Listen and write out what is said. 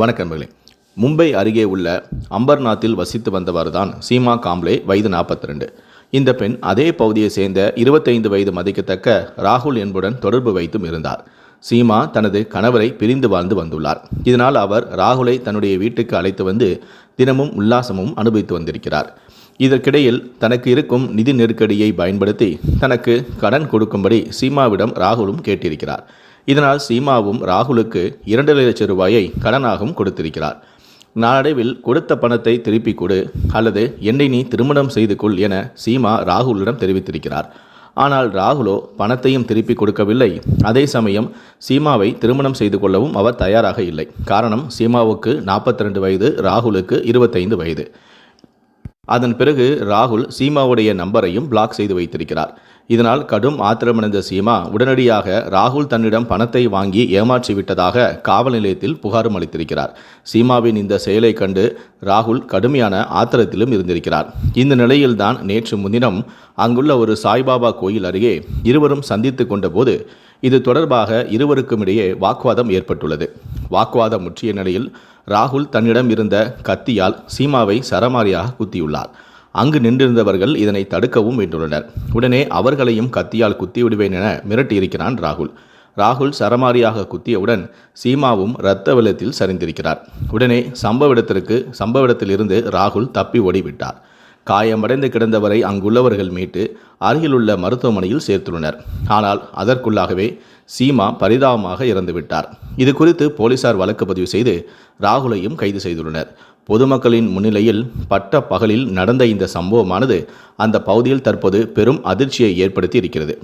வணக்கம் நண்பர்களே. மும்பை அருகே உள்ள அம்பர்நாத்தில் வசித்து வந்தவர் தான் சீமா காம்ப்ளே வயது 42 இந்த பெண் அதே பகுதியை சேர்ந்த 25 வயது மதிக்கத்தக்க ராகுல் என்புடன் தொடர்பு வைத்தும் இருந்தார். சீமா தனது கணவரை பிரிந்து வாழ்ந்து வந்துள்ளார். இதனால் அவர் ராகுலை தன்னுடைய வீட்டுக்கு அழைத்து வந்து தினமும் உல்லாசமும் அனுபவித்து வந்திருக்கிறார். இதற்கிடையில் தனக்கு இருக்கும் நிதி நெருக்கடியை பயன்படுத்தி தனக்கு கடன் கொடுக்கும்படி சீமாவிடம் ராகுலும் கேட்டிருக்கிறார். இதனால் சீமாவும் ராகுலுக்கு இரண்டு லட்சம் ரூபாயை கடனாகவும் கொடுத்திருக்கிறார். நாளடைவில் கொடுத்த பணத்தை திருப்பிக் கொடு அல்லது என்னை நீ திருமணம் செய்து கொள் என சீமா ராகுலிடம் தெரிவித்திருக்கிறார். ஆனால் ராகுலோ பணத்தையும் திருப்பி கொடுக்கவில்லை. அதே சமயம் சீமாவை திருமணம் செய்து கொள்ளவும் அவர் தயாராக இல்லை. காரணம் சீமாவுக்கு 42 வயது ராகுலுக்கு 25 வயது. அதன் பிறகு ராகுல் சீமாவுடைய நம்பரையும் பிளாக் செய்து வைத்திருக்கிறார். இதனால் கடும் ஆத்திரமடைந்த சீமா உடனடியாக ராகுல் தன்னிடம் பணத்தை வாங்கி ஏமாற்றி விட்டதாக காவல் நிலையத்தில் புகாரும் அளித்திருக்கிறார். சீமாவின் இந்த செயலை கண்டு ராகுல் கடுமையான ஆத்திரத்திலும் இருந்திருக்கிறார். இந்த நிலையில்தான் நேற்று முன்தினம் அங்குள்ள ஒரு சாய்பாபா கோயில் அருகே இருவரும் சந்தித்து கொண்டபோது இது தொடர்பாக இருவருக்கும் இடையே வாக்குவாதம் ஏற்பட்டுள்ளது. வாக்குவாதம் முற்றிய நிலையில் ராகுல் தன்னிடம் இருந்த கத்தியால் சீமாவை சரமாரியாக குத்தியுள்ளார். அங்கு நின்றிருந்தவர்கள் இதனை தடுக்கவும் முயன்றுள்ளனர் உடனே அவர்களையும் கத்தியால் குத்தி விடுவேன் என மிரட்டியிருக்கிறான் ராகுல். ராகுல் சரமாரியாக குத்தியவுடன் சீமாவும் இரத்த வெள்ளத்தில் சரிந்திருக்கிறார். உடனே சம்பவ இடத்திற்கு சம்பவ இடத்திலிருந்து ராகுல் தப்பி ஓடிவிட்டார். காயமடைந்து கிடந்தவரை அங்குள்ளவர்கள் மீட்டு அருகிலுள்ள மருத்துவமனையில் சேர்த்துள்ளனர். ஆனால் அதற்குள்ளாகவே சீமா பரிதாபமாக இறந்துவிட்டார். இது குறித்து போலீசார் வழக்கு பதிவு செய்து ராகுலையும் கைது செய்துள்ளனர். பொதுமக்களின் முன்னிலையில் பட்ட பகலில் நடந்த இந்த சம்பவமானது அந்த பகுதியில் தற்போது பெரும் அதிர்ச்சியை ஏற்படுத்தி இருக்கிறது.